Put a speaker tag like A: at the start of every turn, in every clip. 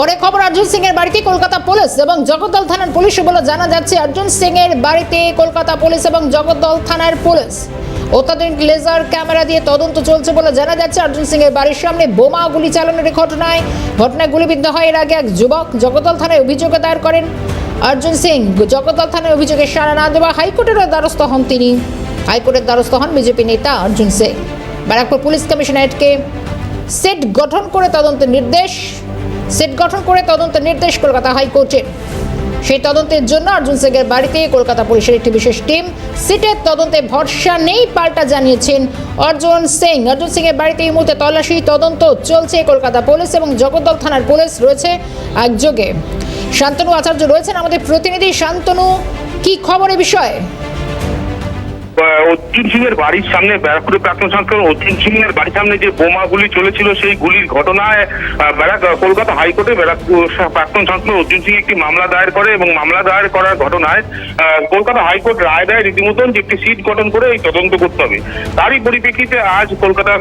A: পরে খবর, অর্জুন সিং এর বাড়িতে কলকাতা পুলিশ এবং জগদ্দল থানার পুলিশ বলে জানা যাচ্ছে, অর্জুন সিং এর বাড়িতে কলকাতা পুলিশ এবং জগদ্দল থানার পুলিশ। অত্যাধুনিক লেজার ক্যামেরা দিয়ে তদন্ত চলছে বলে জানা যাচ্ছে, অর্জুন সিং এর বাড়ির সামনে বোমা গুলি চালানোর ঘটনায় ঘটনায় গুলিবিদ্ধ হয়। এর আগে এক যুবক জগদ্দল থানায় অভিযোগ দায়ের করেন। অর্জুন সিং, জগদ্দল থানায় অভিযোগে সাড়া না দেওয়া হাইকোর্টেরও দ্বারস্থ হন তিনি। হাইকোর্টের দ্বারস্থ হন বিজেপি নেতা অর্জুন সিং। ব্যারাকপুর পুলিশ কমিশনারেটকে সেট গঠন করে তদন্তের নির্দেশ সেট গঠন করে তদন্তের নির্দেশ কলকাতা হাইকোর্টের। সেই তদন্তের জন্য অর্জুন সিংয়ের বাড়িতে কলকাতা পুলিশের একটি বিশেষ টিম সিটের তদন্তে ভরসা নেই, পাল্টা জানিয়েছেন অর্জুন সিং। অর্জুন সিংয়ের বাড়িতে এই মুহূর্তে তল্লাশি, তদন্ত চলছে কলকাতা পুলিশ এবং জগদ্দল থানার পুলিশ রয়েছে একযোগে। শান্তনু আচার্য রয়েছেন আমাদের প্রতিনিধি। শান্তনু, কি খবর এ বিষয়ে?
B: অর্জুন সিং এর বাড়ির সামনে ব্যারাকপুরে প্রাক্তন সাংসদ অর্জুন সিং এর বাড়ির সামনে যে বোমা গুলি চলেছিল, সেই গুলির ঘটনায় ব্যারাক, কলকাতা হাইকোর্টে প্রাক্তন সাংসদ অর্জুন সিং একটি মামলা দায়ের করে এবং মামলা দায়ের করার ঘটনায় কলকাতা হাইকোর্ট রায় দেয় রীতিমতন যে একটি সিট গঠন করে এই তদন্ত করতে হবে। তারই পরিপ্রেক্ষিতে আজ কলকাতা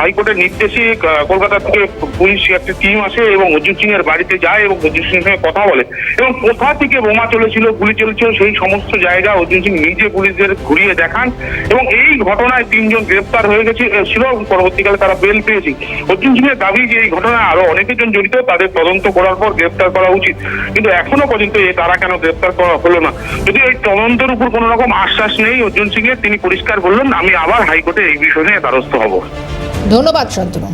B: হাইকোর্টের নির্দেশে কলকাতা থেকে পুলিশ একটা টিম আসে এবং অর্জুন সিং এর বাড়িতে যায় এবং অর্জুন সিং সঙ্গে কথা বলে। এবং কোথা থেকে বোমা চলেছিল, গুলি চলেছিল, সেই সমস্ত জায়গা অর্জুন সিং নিজে পুলিশদের ঘুরিয়ে দেখান। এবং এই ঘটনায় তিনজন গ্রেপ্তার হয়ে গেছে ছিল পরবর্তীকালে তারা বেল পেয়েছে। অর্জুন সিং এর দাবি যে এই ঘটনায় আরও অনেকজন জড়িত, তাদের তদন্ত করার পর গ্রেপ্তার করা উচিত। কিন্তু এখনও পর্যন্ত তারা কেন গ্রেপ্তার করা হলো না? যদি এই তদন্তের উপর কোনো রকম আশ্বাস নেই অর্জুন সিং এর তিনি পরিষ্কার বললেন, আমি আবার হাইকোর্টে এই বিষয় নিয়ে দ্বারস্থ হব।
A: ধন্যবাদ শান্তনু।